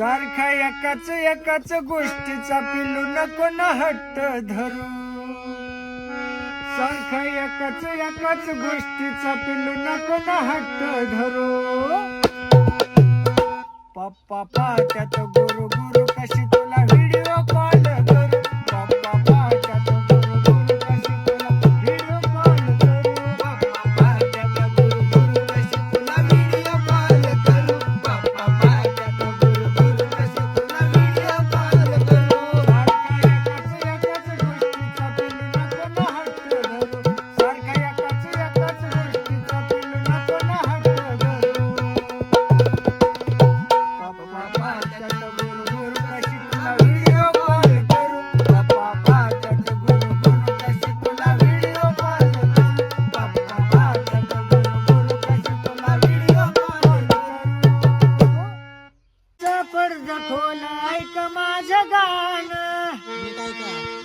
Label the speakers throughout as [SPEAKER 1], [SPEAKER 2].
[SPEAKER 1] सारखा एकाच एकाच गोष्टीचा पिलू नको न हट्ट धरू. सारखा एकाच एकाच गोष्टीचा पिलू नको न हट्ट धरू. पप्पा पाट्यात गुरु गुरु कशी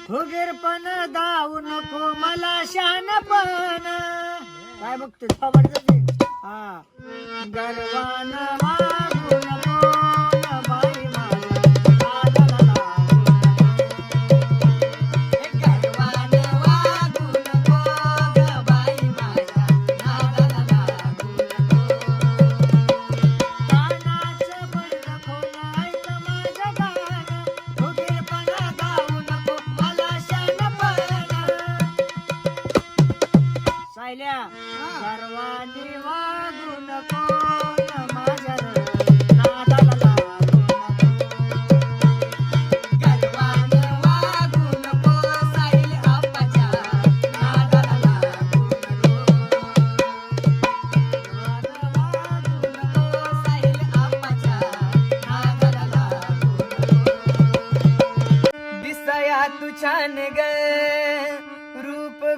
[SPEAKER 1] फुगीरपण दाऊ नको मला शानपण काय बघते हा. गर्वान
[SPEAKER 2] मागुरा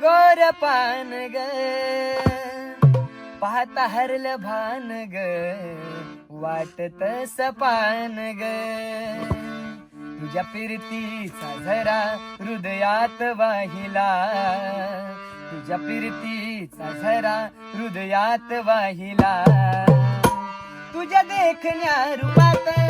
[SPEAKER 2] गोर पान ग. पाहता हरल भान ग. वाटत सपान ग. तुझ्या फिरतीचा झरा हृदयात वाहिला. तुझ्या फिरतीचा झरा हृदयात वाहिला. तुझ्या देखण्या रूपात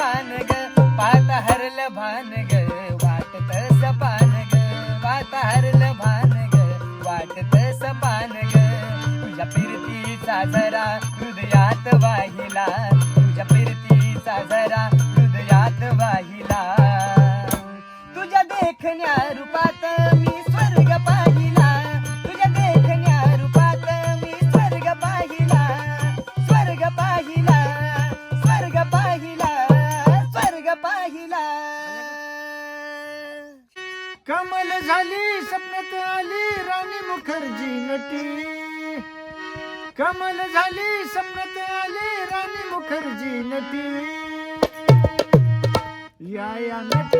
[SPEAKER 2] पान ग पात हरल भान ग वाट तस पान ग पात हरल भान ग वाट तस पान ग तुझ्या फिरतीचा जरा हृदयात वाहिला तुझ्या फिरतीचा जरा हृदयात वाहिला. तुझ्या देखण्या रूपात मी स्वर्ग
[SPEAKER 1] कमल झाली स्वप्नात आली राणी मुखर्जी नटी. कमल झाली स्वप्नात आली राणी मुखर्जी नटी. या या नटी.